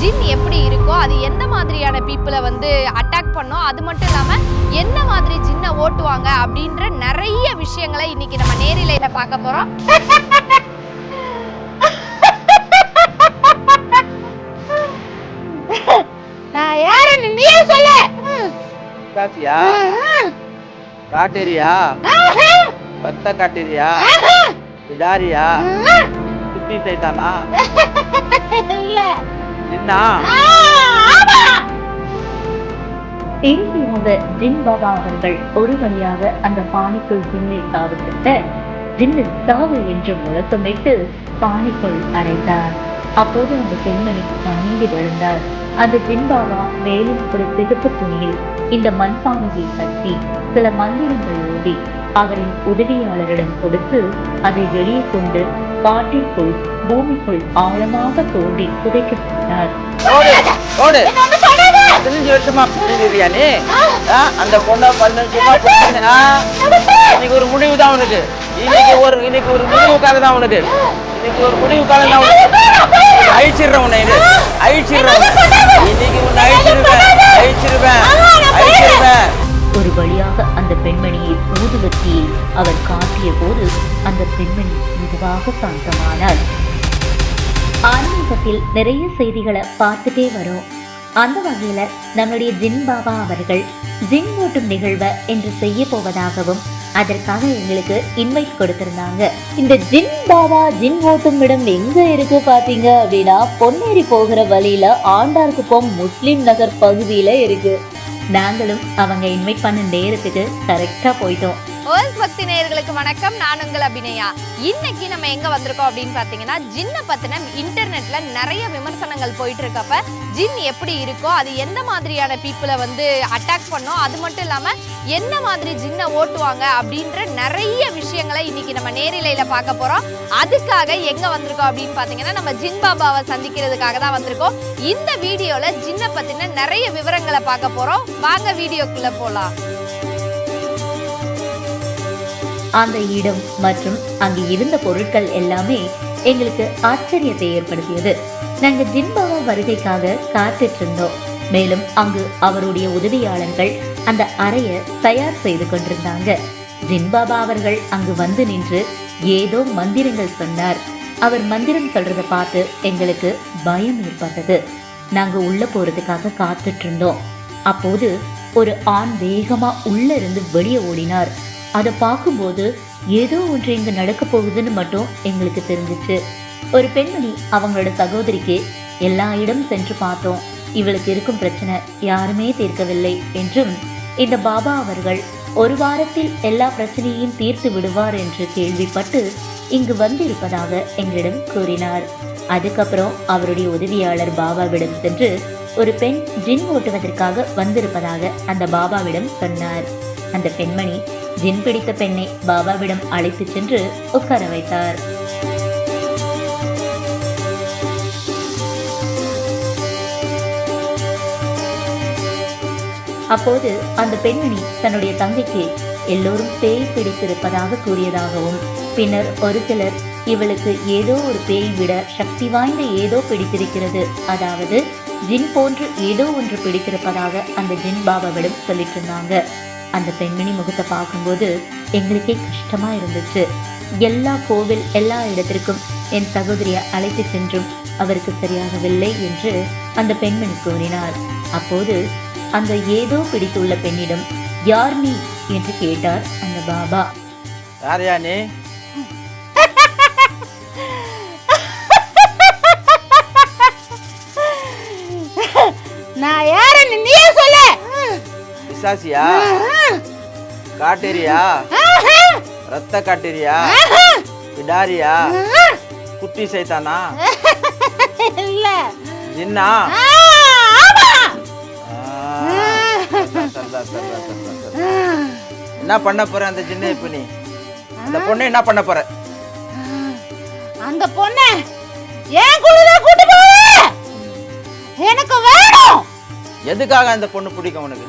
ஜின் எப்படி இருக்கோ அது எந்த மாதிரியான பீப்புளை வந்து அட்டாக் பண்ணும் அது மட்டும் இல்லாமல் என்ன மாதிரி ஜின்னை ஓட்டுவாங்க அப்படின்ற நிறைய விஷயங்களை இன்னைக்கு நம்ம நேரிலையில பார்க்க போறோம். நான் யாருன்னு நீயே சொல்லு. காட்டியா? காட்டேரியா? பத்த காட்டேரியா? பிடாரியா? குட்டி சைத்தானா இல்ல. என்ன? ஜின் பாபா அவர்கள் ஒரு வழியாக அந்த பானைக்குள் ஜின்னை சாவிட்டு ஜின்னு சாவு என்று முழக்கமிட்டு பானைக்குள் அடைந்தார் அப்போது அந்த பெண்மணி மயங்கி விழுந்தார் அந்த ஜின் பாபா மேலும் ஒரு சிகப்பு துணியில் இந்த மண்பானையை கட்டி சில மந்திரங்கள் ஓடி அவரின் உதவியாளரிடம் கொடுத்து அதை வெளியே கொண்டு காட்டிற்குள் பூமிக்குள் ஆழமாக தோண்டி புதைக்கப்பட்டார். ஓடு ஓடு. பதினஞ்சு வருஷமா ஆ, அந்த பொண்ணை பதினஞ்சு வருஷமா இன்னைக்கு ஒரு முடிவு தான் உனக்கு இன்னைக்கு ஒரு இன்னைக்கு ஒரு முடிவு காலம் தான் உனக்கு இன்னைக்கு ஒரு முடிவு காலம் தான் உனக்கு அழிச்சிடுறேன் உன்னை இது அழிச்சிடுறேன். இன்னைக்கு உன்னை அழிச்சிருவேன். அழிச்சிருவேன். அழிச்சிருவேன். ஒரு வழியாக அந்த பெண்மணியை ஊதுவத்தியை அவர் காட்டிய போது அந்த பெண்மணி மெதுவாக சாந்தமானாள். ஆன்மீகத்தில் நிறைய செய்திகளை பார்த்துட்டே வரும். அந்த வகையில நம்முடைய ஜின் பாபா அவர்கள் ஜின் ஓட்டும் நிகழ்வை என்று செய்ய போவதாகவும் அதற்காக எங்களுக்கு இன்வைட் கொடுத்திருந்தாங்க. இந்த ஜின் பாபா ஜின் ஓட்டும் இடம் எங்க இருக்கு பாத்தீங்க அப்படின்னா பொன்னேரி போகிற வழியில ஆண்டார்குப்பம் முஸ்லிம் நகர் பகுதியில இருக்கு. நாங்களும் அவங்க இன்வைட் பண்ண நேரத்துக்கு கரெக்டாக போயிட்டோம். வேர்ல்ட் பக்தி நேயர்களுக்கு வணக்கம் நான் உங்கள் அபிநயா இன்னைக்கு நம்ம எங்க வந்திருக்கோம் அப்படின்னு பார்த்தீங்கன்னா ஜின்னை பத்தின இன்டர்நெட்ல நிறைய விமர்சனங்கள் போயிட்டு இருக்கப்ப ஜின் எப்படி இருக்கோ அது எந்த மாதிரியான பீப்புளை வந்து அட்டாக் பண்ணும் அது மட்டும் இல்லாம என்ன மாதிரி ஜின்னை ஓட்டுவாங்க அப்படின்ற நிறைய விஷயங்களை இன்னைக்கு நம்ம நேரிலையில பார்க்க போறோம் அதுக்காக எங்க வந்திருக்கோம் அப்படின்னு பார்த்தீங்கன்னா நம்ம ஜின் பாபாவை சந்திக்கிறதுக்காக தான் வந்திருக்கோம் இந்த வீடியோல ஜின்னை பத்தின நிறைய விவரங்களை பார்க்க போறோம் வாங்க வீடியோக்குள்ள போலாம் அந்த இடம் மற்றும் அங்கு இருந்த பொருட்கள் எல்லாமே எங்களுக்கு ஆச்சரியத்தை ஏற்படுத்தியது. நாங்க ஜின்பாவா வருகைக்காக காத்துட்டு இருந்தோம் மேலும் அங்கு அவருடைய உதவியாளர்கள் அந்த அறையை தயார் செய்து கொண்டிருந்தாங்க. ஜின்பாபா அவர்கள் அங்கு வந்து நின்று ஏதோ மந்திரங்கள் சொன்னார். அவர் மந்திரம் சொல்றத பார்த்து எங்களுக்கு பயம் ஏற்பட்டது. நாங்க உள்ள போறதுக்காக காத்துட்டு இருந்தோம். அப்போது ஒரு ஆண் வேகமா உள்ள இருந்து வெளியே ஓடினார். அதை பார்க்கும்போது ஏதோ ஒன்று இங்க நடக்க போகுதுன்னு மட்டும் எங்களுக்கு தெரிஞ்சுச்சு. ஒரு பெண்மணி அவங்களோட சகோதரிக்கு எல்லா இடம் சென்று பார்த்தோம். இவளுக்கு இருக்கும் பிரச்சனை யாருமே தீர்க்கவில்லை என்றும் இந்த பாபா அவர்கள் ஒரு வாரத்தில் எல்லா பிரச்சனையையும் தீர்த்து விடுவார் என்று கேள்விப்பட்டு இங்கு வந்திருப்பதாக எங்களிடம் கூறினார். அதுக்கப்புறம் அவருடைய உதவியாளர் பாபாவிடம் சென்று ஒரு பெண் ஜின் ஓட்டுவதற்காக வந்திருப்பதாக அந்த பாபாவிடம் சொன்னார். அந்த பெண்மணி ஜின் பிடித்த பெண்ணை பாபாவிடம் அழைத்து சென்று உட்கார வைத்தார். அப்போது அந்த பெண்மணி தன்னுடைய தங்கைக்கு எல்லோரும் பேய் பிடித்திருப்பதாக கூறியதாகவும் பின்னர் ஒரு சிலர் இவளுக்கு ஏதோ ஒரு பேய் விட சக்தி வாய்ந்த ஏதோ பிடித்திருக்கிறது அதாவது ஜின் போன்று ஏதோ ஒன்று பிடித்திருப்பதாக அந்த ஜின் பாபாவிடம் சொல்லிட்டு இருந்தாங்க அந்த பெண்மணி முகத்தை பார்க்கும்போது எங்களுக்கே கஷ்டமா இருந்துச்சு. எல்லா கோவில் எல்லா இடத்திற்கும் என் சகோதரியை அழைத்து சென்றும் அவருக்கு சரியாகவில்லை என்று அந்த பெண்மணி கூறினார். அப்போது அந்த ஏதோ பிடித்துள்ள பெண்ணிடம் யார் நீ? என்று கேட்டார் அந்த பாபா. யாரையா நீ? நான் பிசாசியா? காட்டேரியா? ரத்த காட்டேரியா? பிடாரியா? குட்டி சைத்தானா? இல்ல. ஜின்னா. என்ன பண்ண போற அந்த சின்ன இப்ப நீ? அந்த பொண்ணை என்ன பண்ண போற? அந்த பொண்ணு ஏன் கூடதான் கூட்டு போவ. எனக்கு வேணும். எதுக்காக அந்த பொண்ணு பிடிக்கும் உனக்கு?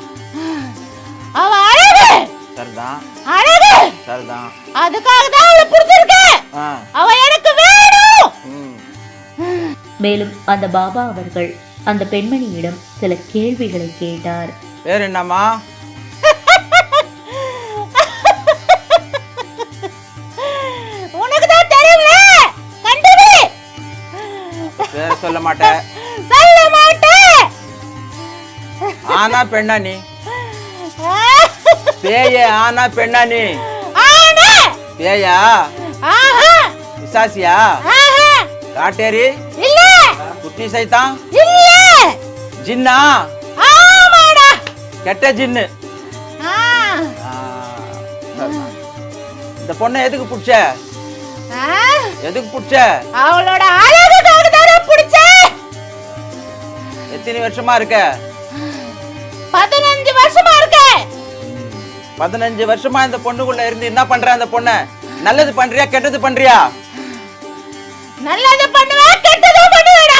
அவ அழகு! சரிதான். அழகு! சரிதான். அதுக்காக தான் அவளை பிடிச்சிருக்கேன் அவ எனக்கு வேணும். மேலும் அந்த பாபா அவர்கள் அந்த பெண்மணியிடம் சில கேள்விகளை கேட்டார். பேர் என்னம்மா? உனக்கு தான் பேர் சொல்ல மாட்டேன் சொல்ல மாட்டேன் ஆனா பெண்ணா நீ? பேய ஆனா பெண்ணா நீ? ஆனா! பேயா? ஆஹா! காட்டேரி இல்ல! குட்டி சைத்தான்? இல்ல! ஜின்னா? ஆமாடா! கெட்ட ஜின்னு. இந்த பொண்ணை எதுக்கு பிடிச்ச? எதுக்கு பிடிச்ச? அவளோட அழகுக்காக தானே பிடிச்ச? எத்தனை வருஷமா இருக்க? பதினஞ்சு வருஷமா பதினஞ்சு வருஷமா இந்த பொண்ணுக்குள்ள இருந்து என்ன பண்ற அந்த பொண்ண? நல்லது பண்றியா கெட்டது பண்றியா? நல்லது பண்ணுவ கெட்டது பண்ணுவேடா.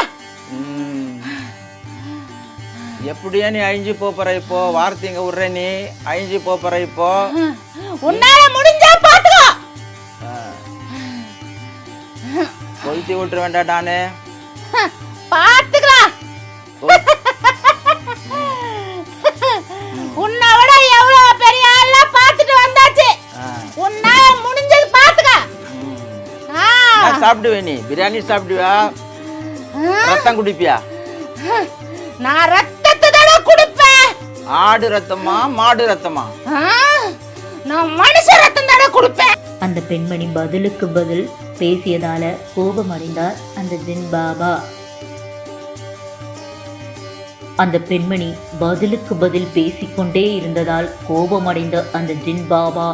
எப்படியா நீ அழிஞ்சு போற இப்போ? வார்த்தைங்க விடுற நீ. அழிஞ்சு போற இப்போ. உன்னால முடிஞ்சா பாத்துக்கோ. கொளுத்தி விட்டுற வேண்டாம் நானு பாத்துக்கலாம் சாப்பிடுவே நீ. பிரியாணி சாப்பிடுவியா? ரத்தம் குடிப்பியா? நான் ரத்தத்தை தானே குடிப்பேன். ஆடு ரத்தமா மாடு ரத்தமா. நான் மனுஷ ரத்தம் தானே குடிப்பேன். அந்த பெண்மணி பதிலுக்கு பதில் பேசியதால கோபமடைந்தார் அந்த ஜின் பாபா. அந்த பெண்மணி பதிலுக்கு பதில் பேசிக்கொண்டே இருந்ததால் கோபமடைந்த அந்த ஜின் பாபா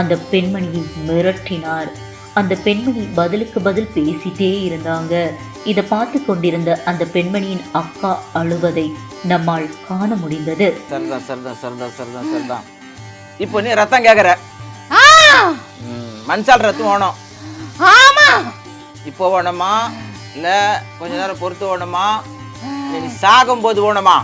அந்த பெண்மணியை மிரட்டினார். அந்த பெண்மணி பதிலுக்கு பதில் பேசிட்டே இருந்தாங்க. இதை பார்த்து கொண்டிருந்த அந்த பெண்மணியின் அக்கா அழுவதை நம்மால் காண முடிந்தது. சரிதான் சரிதான் சரிதான் சரிதான் சரிதான். இப்போ நீ ரத்தம் கேக்குற. ஆ. ம், மனுஷால் ரத்தம் வேணும். ஆமா! இப்போ வேணுமா? இல்ல கொஞ்ச நேரம் பொறுத்து வேணுமா? நீ சாகும் போது வேணுமா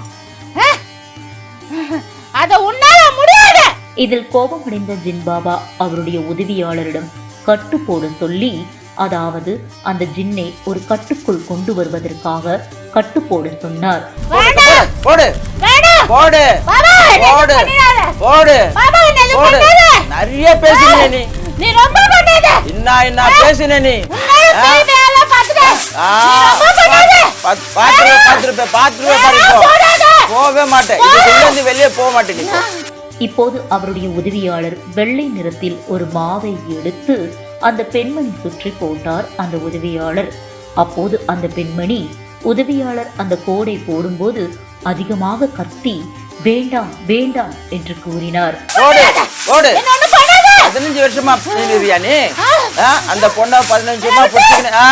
அத உன்னால முடியாது! இதில் கோபமடைந்த ஜின் பாபா அவருடைய உதவியாளரிடம் கட்டு போட சொல்லி அதாவது அந்த ஜின்னை ஒரு கட்டுக்குள் கொண்டு வருவதற்காக கட்டு போட சொன்னார் நிறைய பேசினே நீ. நீ ரொம்ப பண்ணாத என்ன என்ன பேசினே நீ. பாத்துருவே பாத்துருவே போடாத. போகவே மாட்டேன். இதுக்குள்ள இருந்து வெளியே போக மாட்டேன் இப்போது அவருடைய உதவியாளர் வெள்ளை நிறத்தில் ஒரு மாவை எடுத்து அந்த பெண்மணி சுற்றி போட்டார் அந்த உதவியாளர். அப்போது அந்த பெண்மணி உதவியாளர் அந்த கோடை போடும்போது அதிகமாக கத்தி வேண்டாம் வேண்டாம் என்று கூறினார். ஓடு ஓடு என்ன ஒண்ணு பண்ணாத? பதினஞ்சு வருஷமா ஆ, அந்த பொண்ணை பதினஞ்சு வருஷமா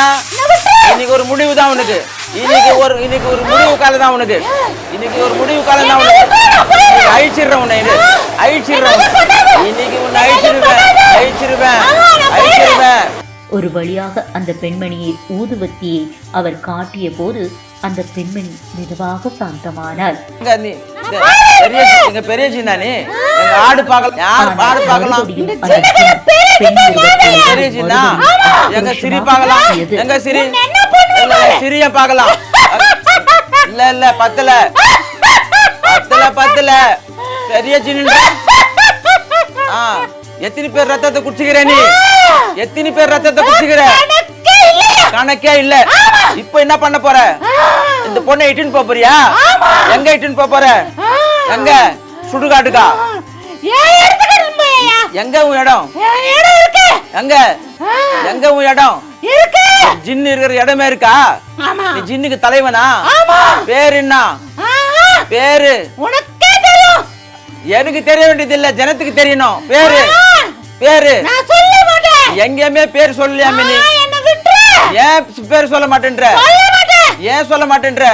இன்னைக்கு ஒரு முடிவு தான் உனக்கு. இன்னைக்கு ஒரு இன்னைக்கு ஒரு முடிவு காலம் தான் உனக்கு இன்னைக்கு ஒரு முடிவு காலம் தான் உனக்கு அழிச்சிடுறேன் உன்னை உன்னை. இன்னைக்கு உன்னை அழிச்சிருவேன். அழிச்சிருவேன். அழிச்சிருவேன். ஒரு வழியாக அந்த பெண்மணியை ஊதுவத்தியை அவர் காட்டிய போது அந்த பெண்மணி மெதுவாக இங்க பெரிய இங்க பெரிய சின்ன நீ. எங்க ஆடு பார்க்கலாம் யார் ஆடு பார்க்கலாம்? பெரிய சின்னா எங்க சிரி பார்க்கலாம். எங்க சிரி? சிரிய பார்க்கலாம். இல்ல இல்ல பத்தல. பத்தல பத்தல. பெரிய சின்ன ஆ எத்தனை பேர் ரத்தத்தை குடிச்சுக்கிற நீ? எத்தனை பேர் ரத்தத்தை குடிச்சுக்கிற? கணக்கே இல்ல. இப்போ என்ன பண்ண போற? இந்த பொண்ணை இட்டுன்னு போறியா? எங்க இட்டுன்னு போப் போற? எங்க? சுடுகாட்டுக்கா. எங்க உன் இடம்? எங்க? எங்க உன் இடம்? ஜின்னு இருக்கிற இடமே இருக்கா? நீ ஜின்னுக்கு தலைவனா? பேர் என்ன? பேரு? உனக்கே எனக்கு தெரிய வேண்டியது இல்ல ஜனத்துக்கு தெரியணும். பேரு பேரு. எங்கேயுமே பேர் சொல்லலையாமே நீ. ஏன் பேர் சொல்ல மாட்டேன்ற? ஏன் சொல்ல மாட்டேன்ற?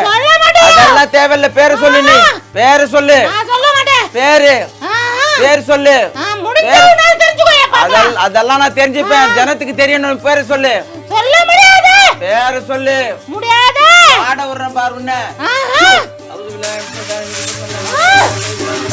அதெல்லாம் தேவையில்ல பேரை சொல்லு நீ. பேரை சொல்லு. பேரு. பேர் சொல்லு. அதெல்லாம் நான் தெரிஞ்சுப்பேன். ஜனத்துக்கு தெரியணும் பேரை சொல்லு. பேரை சொல்லு. முடியாது. ஆட விடுறேன் பாரு.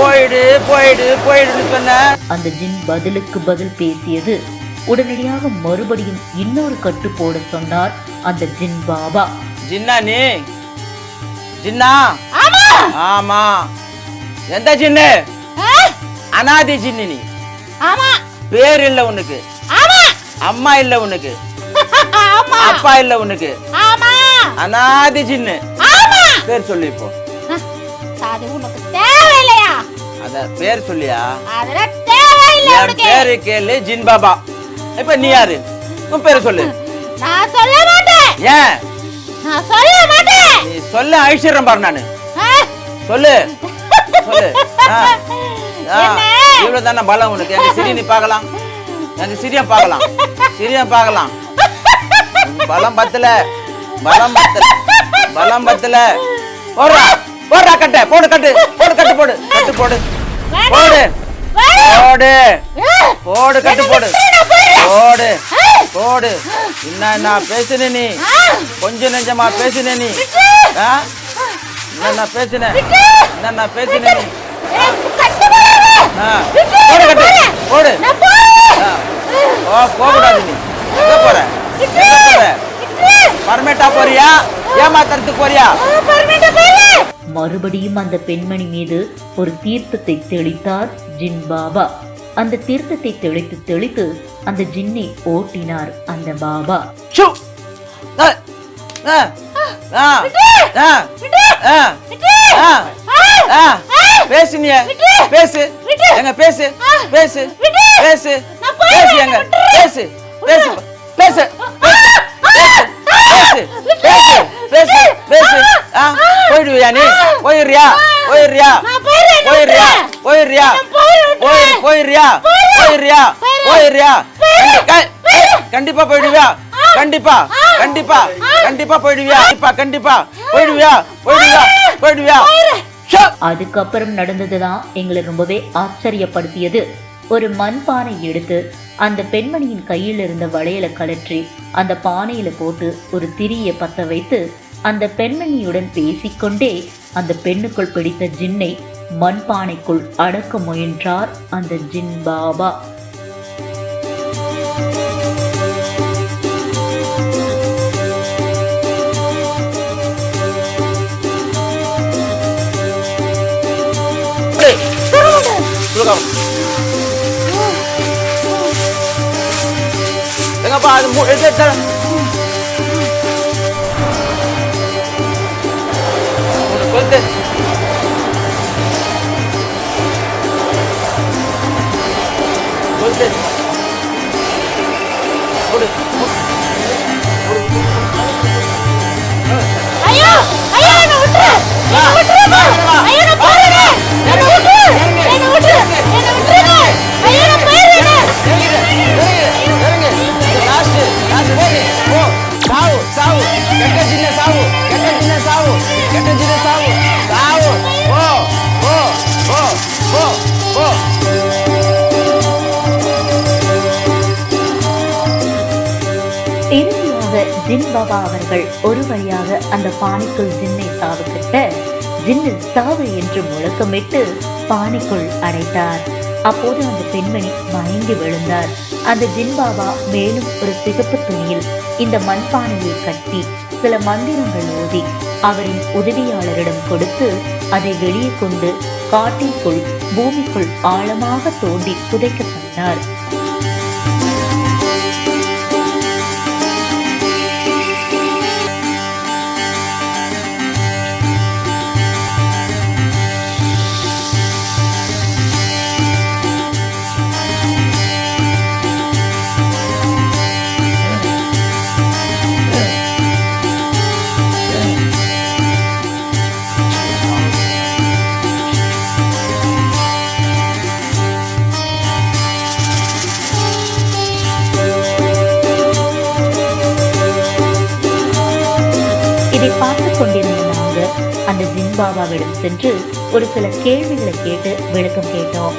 போயிடு போயிடு போயிடுன்னு சொன்ன. அந்த ஜின் பதிலுக்கு பதில் பேசியது. உடனடியாக மறுபடியும் இன்னொரு கட்டு போட சொன்னார் அந்த ஜின் பாபா. ஜின்னா நீ? ஜின்னா? ஆமா! எந்த ஜின்னு? அனாதி ஜின்னு நீ. ஆமா. பேர் இல்ல உனக்கு. ஆமா. அம்மா இல்ல உனக்கு. ஆமா. அப்பா இல்ல உனக்கு. ஆமா. அனாதி ஜின்னு. ஆமா. பேர் சொல்லு இப்போ. அத பேர் சொல்லியா? அதெல்லாம் தேவையில்லை என் உனக்கு. பேரு கேளு? ஜின் பாபா. இப்ப நீ யாரு? உன் பேரு சொல்லு. நான் சொல்ல மாட்டேன். ஏன்? நான் சொல்ல மாட்டேன். நீ சொல்ல ஐஸ்வர்யம் பாரு நானு. ஆ? சொல்லு. சொல்லு. ஆ. ஆ. என்ன? இவ்வளவு தானே பலம் உனக்கு? எங்க சிறிய நீ பார்க்கலாம். எங்க சிறிய பார்க்கலாம். சிறிய பார்க்கலாம். பலம் பத்தல. பலம் பத்தல. பலம் பத்தல. போடுறா. போடுறா கட்டு போடு கட்டு போடு கட்டு போடு. கட்டு போடு. போடு. போடு. போடு கட்டு போடு. போடு. போடு. என்ன என்ன பேசுன நீ? கொஞ்சம் நெஞ்சமா பேசுன நீ? ஆ? என்னென்ன பேசுன? என்னென்ன பேசுன நீ. போடு கட்டு. போடு. ஓ போகக்கூடாது நீ. எங்க போற? எங்க போற? பர்மேட்டா போறியா? ஏமாத்துறதுக்கு போறியா? மறுபடியும் அந்த பெண்மணி மீது ஒரு தீர்த்தத்தை தெளித்தார் ஜின் பாபா அந்த தீர்த்தத்தை தெளித்து தெளித்து அந்த ஜின்னை ஓட்டினார் அந்த பாபா ஷூ ஆ. ஆ. ஆ. ஆ. ஆ. ஆ. ஆ. பேசு பேசு எங்க பேசு பேசு பேசு பேசு எங்க பேசு பேசு பேசு பேசு பேசு பேசு பேசு ஆ போயிடுவியா நீ? போயிடுறியா? போயிடுறியா? போயிடுறியா? போயிடுறியா? போயிடுறியா? போயிடுறியா? போயிடுறியா? கண்டிப்பா போயிடுவியா? கண்டிப்பா கண்டிப்பா கண்டிப்பா போயிடுவியா? கண்டிப்பா கண்டிப்பா போயிடுவியா? போயிடுவியா? போயிடுவியா. அதுக்கப்புறம் நடந்ததுதான் எங்களை ரொம்பவே ஆச்சரியப்படுத்தியது. ஒரு மண் பானை எடுத்து அந்த பெண்மணியின் கையில் இருந்த வளையலை கழற்றி அந்த பானையில போட்டு ஒரு திரியை பத்த வைத்து அந்த பெண்மணியுடன் பேசிக்கொண்டே அந்த பெண்ணுக்குள் பிடித்த ஜின்னை மண் பானைக்குள் அடக்க முயன்றார் அந்த ஜின் பாபா டேய். சுருக்கம். எங்கப்பா அது கெட்ட சின்ன சாவு. கெட்ட சின்ன சாவு. கெட்ட சின்ன சாவு. சாவு. இறுதியாக ஜின் பாபா அவர்கள் ஒரு வழியாக அந்த பானைக்குள் ஜின்னை சாவு கட்ட ஜின்னு சாவு என்று முழக்கமிட்டு பானைக்குள் அடைத்தார் அப்போது அந்த பெண்மணி மயங்கி விழுந்தார். அந்த ஜின்பாபா மேலும் ஒரு சிகப்பு துணியில் இந்த மண்பானையை கட்டி சில மந்திரங்கள் ஓதி அவரின் உதவியாளரிடம் கொடுத்து அதை வெளியே கொண்டு காட்டிற்குள் பூமிக்குள் ஆழமாக தோண்டி புதைக்க சொன்னார் இதை பார்த்து கொண்டிருந்த அந்த அந்த ஜின்பாபாவிடம் சென்று ஒரு சில கேள்விகளை கேட்டு விளக்கம் கேட்டோம்.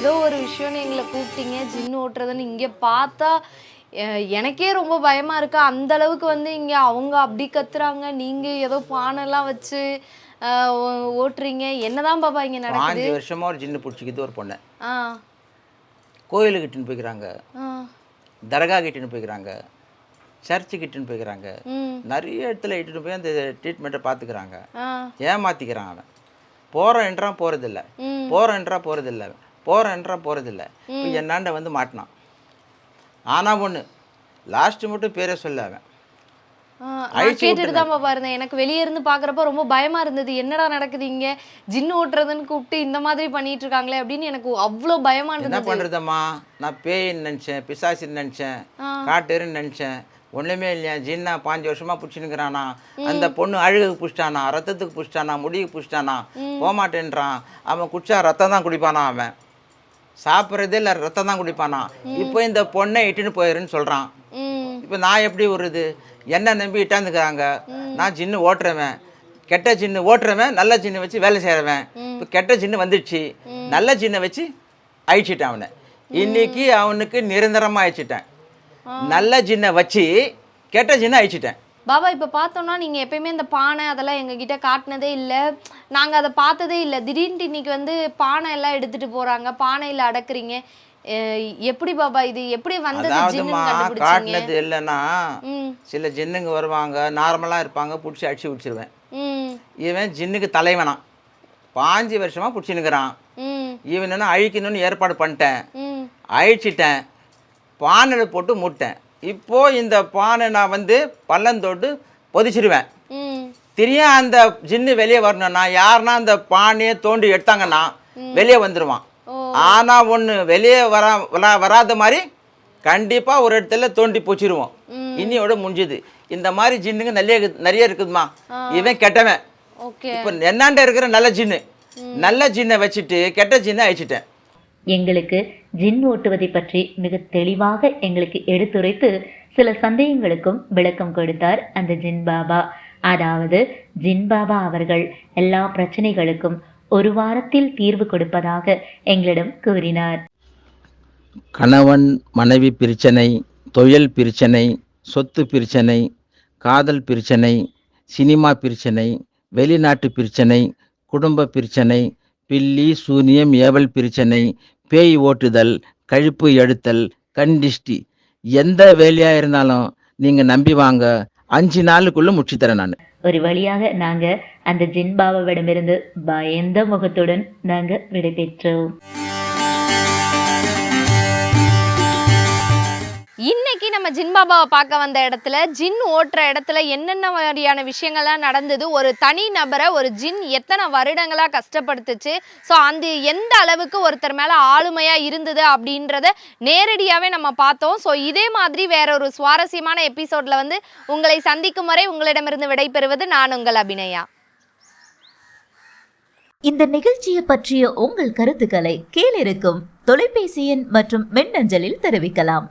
ஏதோ ஒரு விஷயம்னு எங்களை கூப்பிட்டீங்க ஜின் ஓட்டுறதுன்னு இங்க பார்த்தா எனக்கே ரொம்ப பயமா இருக்கு. அந்த அளவுக்கு வந்து இங்க அவங்க அப்படி கத்துறாங்க. நீங்க ஏதோ பானைலாம் வச்சு ஓட்டுறீங்க. என்னதான் பாபா இங்க நடக்குது? பாஞ்சு வருஷமா ஒரு ஜின்னு பிடிச்சிக்கிது ஒரு பொண்ணை. ஆ. கோயிலுக்கு இட்டுன்னு போய்க்கிறாங்க தர்கா கிட்டுன்னு போய்க்கிறாங்க. சர்ச்சு கிட்டுன்னு போய்க்கிறாங்க. நிறைய இடத்துல இட்டுட்டு போய் அந்த ட்ரீட்மெண்ட்டை பார்த்துக்கிறாங்க ஏமாத்திக்கிறான் அவன். போகிறேன்றா போகிறதில்ல ம். போகிறேன்றா போகிறதில்ல போகிறேன்றா போகிறதில்ல இப்போ என்னாண்ட வந்து மாட்டினான். ஆனா ஒன்று லாஸ்ட்டு மட்டும் பேரே சொல்ல அவன். ஆ, நான் அழிச்சு கேட்டுட்டு தான் பாப்பா இருந்தேன் எனக்கு வெளியே இருந்து பாக்குறப்ப ரொம்ப பயமா இருந்தது. என்னடா நடக்குது இங்க? ஜின்னு ஓட்டுறதுன்னு கூப்பிட்டு இந்த மாதிரி பண்ணிட்டு இருக்காங்களே அப்படின்னு எனக்கு அவ்வளோ பயமா என்ன இருந்தது. பண்ணுறதம்மா நான் பேயின்னு நினச்சேன் பிசாசின்னு நினச்சேன் ஆ. காட்டேருன்னு நினச்சேன். ஒன்றுமே இல்லையா? ஜின்னா பாஞ்சு வருஷமா பிடிச்சினுக்கிறானா அந்த பொண்ணு அழுகுக்கு புடிச்சிட்டானா? ரத்தத்துக்கு புடிச்சிட்டானா? முடிக்கு புடிச்சிட்டானா? போகமாட்டேன்றான் அவன் குடிச்சா ரத்தம் தான் குடிப்பானா அவன்? சாப்பிட்றதே இல்லை ரத்தம் தான் குடிப்பானா? இப்போ இந்த பொண்ணை இட்டுன்னு போயிருன்னு சொல்கிறான் இப்போ நான் எப்படி வருது என்ன நம்பி இட்டாந்துக்கிறாங்க. நான் ஜின்னு ஓட்டுறவன். கெட்ட ஜின்னு ஓட்டுறவன் நல்ல ஜின்னு வச்சு வேலை செய்கிறவன் இப்போ கெட்ட ஜின்னு வந்துடுச்சு. நல்ல ஜின்னை வச்சு அழிச்சிட்டேன் அவனை. இன்னைக்கு அவனுக்கு நிரந்தரமாக அழிச்சிட்டேன். நல்ல ஜின்னை வச்சு கெட்ட ஜின்னை அழிச்சிட்டேன். பாபா இப்ப பார்த்தோம்னா நீங்க எப்பயுமே இந்த பானை அதெல்லாம் எங்க கிட்ட காட்டினதே இல்ல. நாங்க அதை பார்த்ததே இல்ல. திடீர்னு இன்னைக்கு வந்து பானை எல்லாம் எடுத்துட்டு போறாங்க. பானையில அடக்குறீங்க. அஹ் எப்படி பாபா இது? எப்படி வந்தது அதாவதுமா ஜின்னு கண்டுபிடிச்சீங்க? காட்டினது இல்லைன்னா ம். சில ஜின்னுங்க வருவாங்க. நார்மலாக இருப்பாங்க. பிடிச்சி அடிச்சு விடிச்சிருவேன் ம். இவன் ஜின்னுக்கு தலைவனான் பாஞ்சு வருஷமாக பிடிச்சினுக்கிறான் ம். இவன் என்ன அழிக்கணும்னு ஏற்பாடு பண்ணிட்டேன். ம். அழிச்சிட்டேன். பானையில் போட்டு மூட்டேன். இப்போ இந்த பானை நான் வந்து பள்ளந்தோட்டு பொதிச்சிருவேன். ம். திரியும் அந்த ஜின்னு வெளியே வரணும்னா யாருன்னா அந்த பானையை தோண்டி எடுத்தாங்கன்னா வெளியே வந்துடுவான். ஆனால் ஒன்று வெளியே வரா வரா வராத மாதிரி கண்டிப்பாக ஒரு இடத்துல தோண்டி பூச்சிடுவோம் இன்னியோட முடிஞ்சுது. இந்த மாதிரி ஜின்னுங்க நிறைய நிறைய இருக்குதுமா இவன் கெட்டவன். இப்போ என்னாண்ட இருக்கிற நல்ல ஜின்னு. நல்ல ஜின்னை வச்சுட்டு கெட்ட ஜின்னை அழிச்சிட்டேன். எங்களுக்கு ஜின் ஓட்டுவதை பற்றி மிக தெளிவாக எங்களுக்கு எடுத்துரைத்து சில சந்தேகங்களுக்கும் விளக்கம் கொடுத்தார் அந்த ஜின் பாபா. அதாவது ஜின் பாபா அவர்கள் எல்லா பிரச்சனைகளுக்கும் ஒரு வாரத்தில் தீர்வு கொடுப்பதாக எங்களிடம் கூறினார். கணவன் மனைவி பிரச்சனை தொழில் பிரச்சனை சொத்து பிரச்சனை காதல் பிரச்சனை சினிமா பிரச்சனை வெளிநாட்டு பிரச்சனை குடும்ப பிரச்சனை பில்லி சூனியம் ஏவல் பிரச்சனை பேய் ஓட்டுதல் கழுப்பு எடுத்தல் கண்டிஷ்டி எந்த வேலையாக இருந்தாலும் நீங்கள் நம்பி வாங்க. அஞ்சு நாளுக்குள்ளே முடிச்சுத்தரேன் நான். ஒரு வழியாக நாங்க அந்த ஜின் பாபாவிடமிருந்து பயந்த முகத்துடன் நாங்க விடைபெற்றோம். இன்னைக்கு நம்ம ஜின் பாபாவை பார்க்க வந்த இடத்துல ஜின் ஓட்டுற இடத்துல என்னென்ன மாதிரியான விஷயங்கள்லாம் நடந்தது? ஒரு தனி நபரை ஒரு ஜின் எத்தனை வருடங்களா கஷ்டப்படுத்துச்சு? ஸோ அந்த எந்த அளவுக்கு ஒருத்தர் மேல ஆளுமையா இருந்தது அப்படின்றத நேரடியாவே நம்ம பார்த்தோம். ஸோ இதே மாதிரி வேற ஒரு சுவாரஸ்யமான எபிசோட்ல வந்து உங்களை சந்திக்கும் வரை உங்களிடமிருந்து விடைபெறுவது நான் உங்கள் அபிநயா. இந்த நிகழ்ச்சியை பற்றிய உங்கள் கருத்துக்களை கீழிருக்கும் தொலைபேசி எண் மற்றும் மின்னஞ்சலில் தெரிவிக்கலாம்.